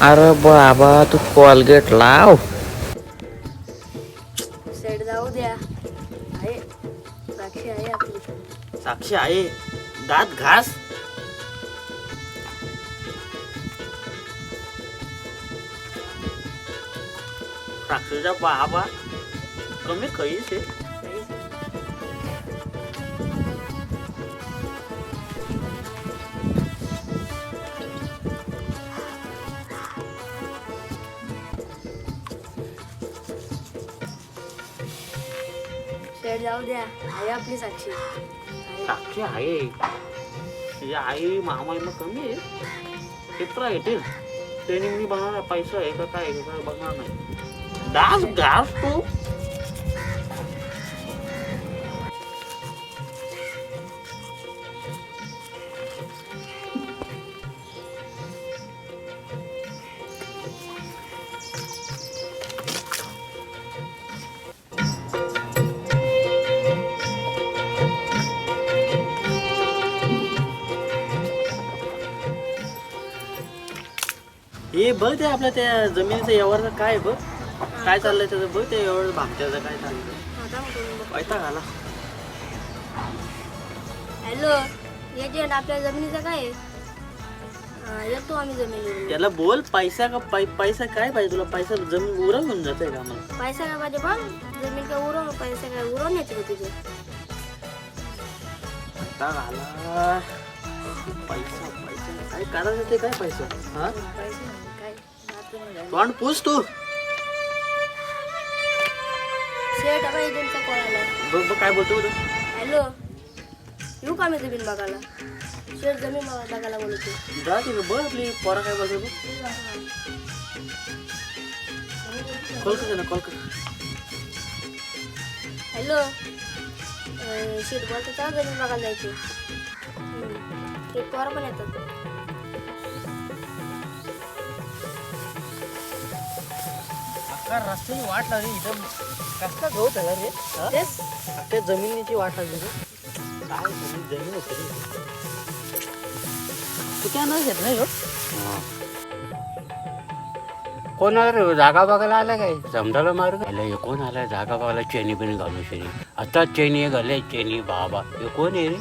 अरे बाबा तू कॉलगेट लाव. सेट जाऊ द्या. आहे. साक्षी आहे आपली. साक्षी आहे. दात घास. साक्षीचा बाबा कमी खईस आहे. जाऊ द्या. आई आपली साक्षी. साक्षी आहे. तिची आई महामाई कमी आहे. चित्र आहे ते. ट्रेनिंग मी बघणार पैसा आहे का काय आहे का बघणार नाही. डास घास तू. बघ ते आपल्या त्या जमिनीचं यावर काय बघ. काय चाललंय त्याचं बघ ते एवढं भागत्याचं काय चाललंय. पैसा घाला हॅलो एजंट आपल्या जमिनीचं काय आहे? येतो आम्ही जमिनीवर. त्याला बोल पैसा का पै पैसा काय पाहिजे तुला? पैसा जमीन उरा घेऊन जाते का मग? पैसा काय पाहिजे बघ जमीन काय उरव पैसा काय उरवून येते का तुझे. पैसा घाला पैसा पैसा. काय करायचं ते काय पैसा? हा? पैसे तोंड पूस तू. सेट आता एजंटचा कॉल आला. बघ बघ काय बोलतो तू हॅलो. येऊ का मी जमीन बघायला? शेत जमीन बघा- बघायला बोलतो जा तिकडे बघ आपली पोरा काय बोलतो कॉल कर ना कॉल कर. हॅलो. शेत बोलतो चला जमीन बघायला जायची. ते पोरं पण येतात. रस्त्याची वाट लागली इथं. कसला गहू झाला रे? तेच. अख्ख्या जमिनीची वाट लागली रे. काय जमीन जमीन होती रे. घेत नाही हो कोण आलं रे जागा बघायला आला काय? जमदाला मारू का हे कोण आलाय जागा बघायला चेनी बिनी घालून शेनी आता चेनी घाले चेनी बाबा. हे कोण आहे रे?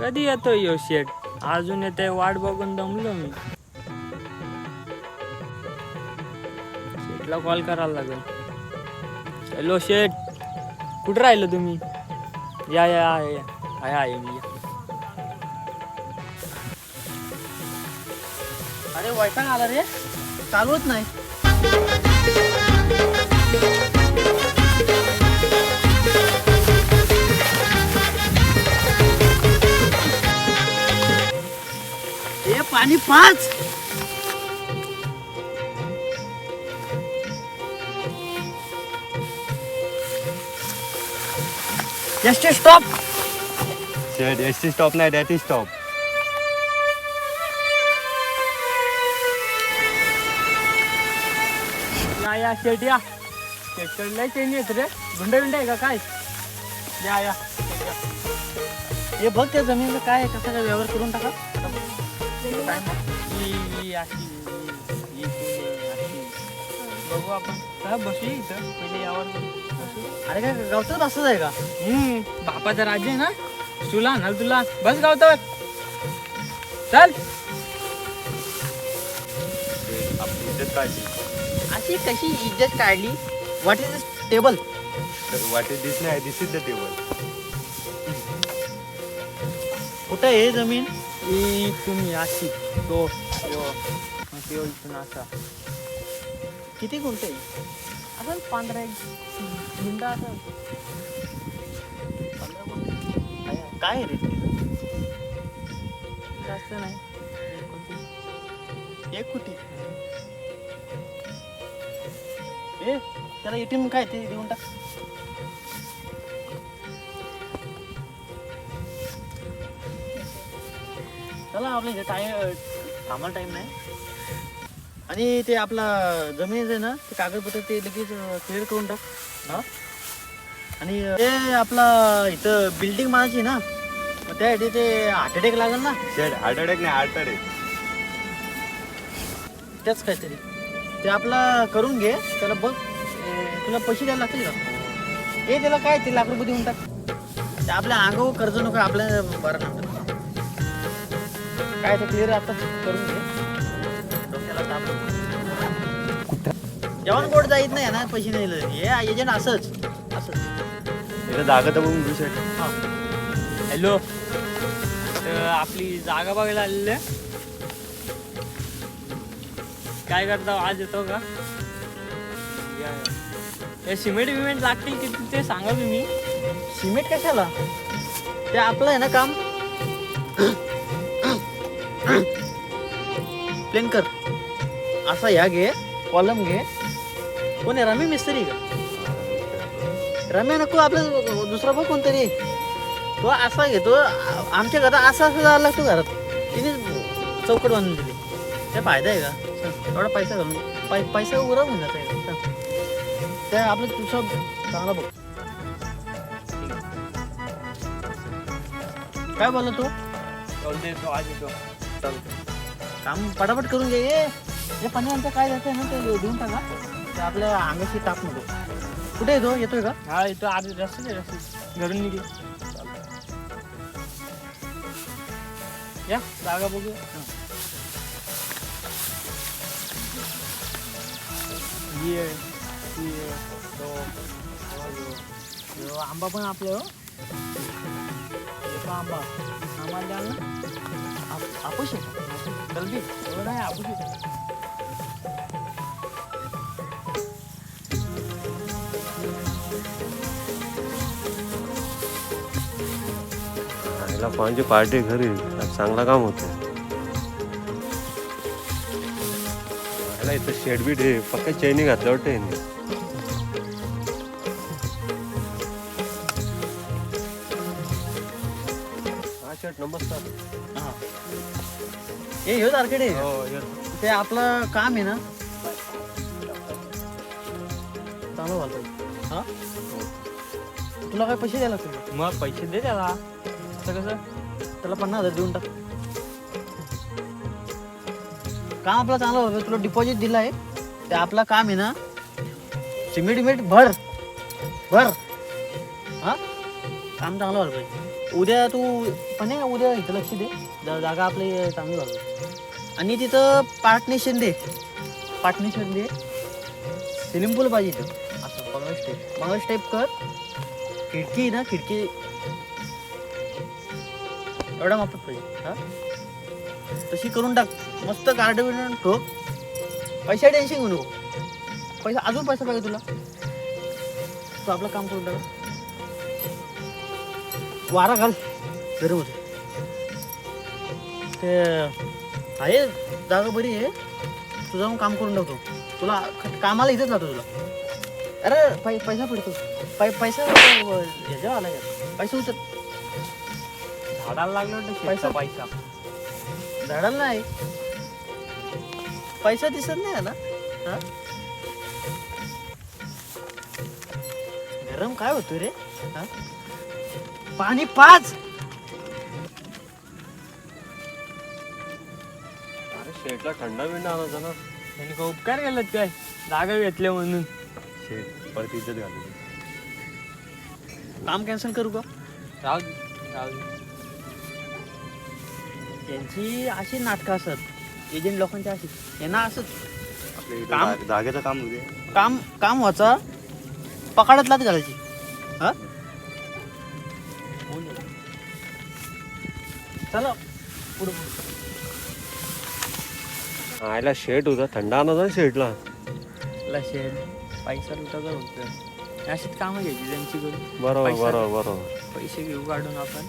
कधी येतो यो शेट? अजून येते वाट बघून दमलो मी. शेटला कॉल करायला लागेल. हॅलो शेट कुठं राहिलं तुम्ही? या या या आहे आहे मी अरे वैताग आला रे. चालवत नाही. पाणी पाच. एसटी स्टॉप शेट एस टी स्टॉप नाही डॅटी स्टॉप या या शेट या. शेटकडे लय चेंज येत रे. गुंड गुंड आहे का काय? या या. हे बघ त्या जमिनीचं काय आहे, कसा काय व्यवहार करून टाका. अशी बघू आपण काय बसू इथं. पहिले यावर अरे काय गावचं असंच आहे का हम्म बापाचा राज्य आहे ना तुला ना तुला बस गावतो चल. आपली इज्जत काढली अशी कशी इज्जत काढली what is table what is this नाही दिस इज द टेबल कुठं आहे जमीन? तुम्ही अशी तो यो मग त्यो इथून असा किती गुंठे असं पंधरा एक मिनटं असं काय रे जास्त नाही. एक कोटी ए त्याला एटीएम काय ते देऊन टाक चला आपल्या इथे टाइम आम्हाला टाइम नाही. आणि ते आपला जमीन आहे ना ते कागदपत्र ते लगेच क्लिअर करून टाक. हा? आणि ते आपलं इथं बिल्डिंग बांधायची ना मग त्यासाठी ते हार्ट अटॅक लागेल ना? शेड हार्ट अटॅक नाही हार्ट अटॅक त्याच काहीतरी. ते आपला करून घे त्याला बघ. ए, तुला पैसे द्यायला लागतील का? ए त्याला काय ते लाख रुपये देऊन टाक. ते आपल्या अंगावर कर्ज नको आपल्या बरं नंतर काय ते क्लिअर आता? करून घे. डोक्याला ताप. जेवण गोड जाईत नाही ना पैसे नाही. हे एजंट असंच. असंच. इथं जागा तर बघून घेऊ शेड हॅलो. आपली जागा बघायला आलेली आहे. काय करता आज येतो का? या. हे सिमेंट बिमेंट लागतील किती ते सांगा तुम्ही. सिमेंट कशाला? ते आपलं आहे ना काम? प्लेन कर. असा ह्या घे कॉलम घे. कोण आहे? रमी मिस्त्री का? रम्या नको आपलं दुसरा बघ कोणतरी. तो असा घेतो आमच्या घरात असा असं जायला लागतो घरात. तिने चौकट बांधून दिली. त्या फायदा आहे का? एवढा पैसा घालून पै पैसा उरा होऊन जात आहे त्या आपलं दुसरं चांगला बघ काय बोलला तू? तो आज येतो काम पटापट करून घे. हे पाणी आमचं काय जातं ना ते देऊन टाका. ते आपल्या अंगाशी ताप नको. कुठे येतो? येतोय का? हा येतो आज रस्ते रस्ते घरून निघे या जागा बघू. ये ये तो आंबा पण आपलं हो. आंबा. आंबा द्या द्याल ना. आपूस आहे कलबी एवढं नाही आपूस आहे पार्टी घरी. चांगला काम होतं. इथं शेड बीट आहे. पक्का चैनी घातलं वाटतं यांनी. हा शर्ट नमस्कार हा. ए ह्योच आर्केड आहे हो ये. ते आपलं काम आहे ना? चालू पाहिजे हा? तुला काय पैसे द्यायला लागतील? मग पैसे दे त्याला. असं कसं? त्याला पन्नास हजार देऊन टाक. काम आपलं चांगलं होतं. तुला डिपॉझिट दिलं आहे. ते आपलं काम आहे ना? सिमेंट विमेंट भर. भर. हा? काम चांगलं व्हायला पाहिजे. उद्या तू पण आहे उद्या इथं लक्ष दे. जा- जागा आपली चांगली व्हावी आणि तिथं पार्टनेशन दे. पार्टनेशन दे. स्विमिंग पूल पाहिजे इथं. असं बंगला स्टेप बंगला स्टेप कर. खिडकी आहे ना खिडकी. एवढा माफत पाहिजे. हा? तशी करून टाक. मस्त गार्ड बिर्डन ठोक. पैसा टेन्शन घेऊ नको. पैसा अजून पैसा पाहिजे तुला. तू आपलं काम करून टाक. वारा घाल. होते ते आहे जागा बरी आहे. तू जाऊन काम करून टाकतो. तुला कामाला इथेच जातो तुला. अरे पै पैसा पडतो. पै पैसा ह्याच्यावर आला पैसा उचल. झाडाला लागलं वाटतं पैसा- पैसा. झाडाला नाही. पैसा दिसत नाही आला हा? गरम काय होतो रे? हा? पाणी पाच अरे शेडला थंडा बिंडा आणायचा ना. त्यांनी का उपकार केला काय जागा घेतल्या म्हणून. शेड परत इज्जत घालू. काम कॅन्सल करू का? राहू दे, राहू दे. यांची अशी नाटकं असत. एजंट लोकांची अशी. यांना असंच. आपल्या इथं काम? जाग- जागेचं काम होते काम काम व्हायचं. पकाडत लात घालायची. हा? चला. पुढे आयला शेड होता थंडा आणायचा ना शेडला. ला शेड. पैसा लुटाचा होतं अशीच कामं घ्यायची त्यांच्याकडून बरोबर पैसा- बरोबर बरोबर. पैसे घेऊ काढून आपण.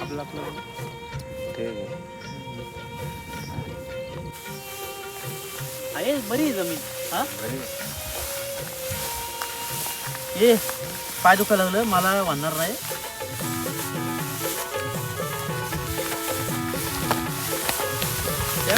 आपलं आपलं ठीक आहे आहे बरी आहे जमीन. हा. ये. पाय दुखायला लागलं. मला वाढणार नाही.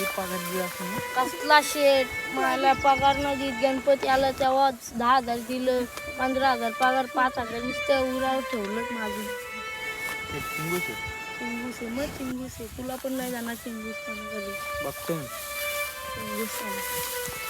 मजबूत पगार दिला असं कसला शेट मला पगार न देत. गणपती आला तेव्हा दहा हजार दिलं पंधरा हजार पगार पाच हजार नुसतं उरावर ठेवलं माझं. ते चिंगूस आहे. चिंगूस आहे मग चिंगूस आहे. तुला पण नाही जाणार चिंगूस कधी बघतो मी. चिंगूस आहे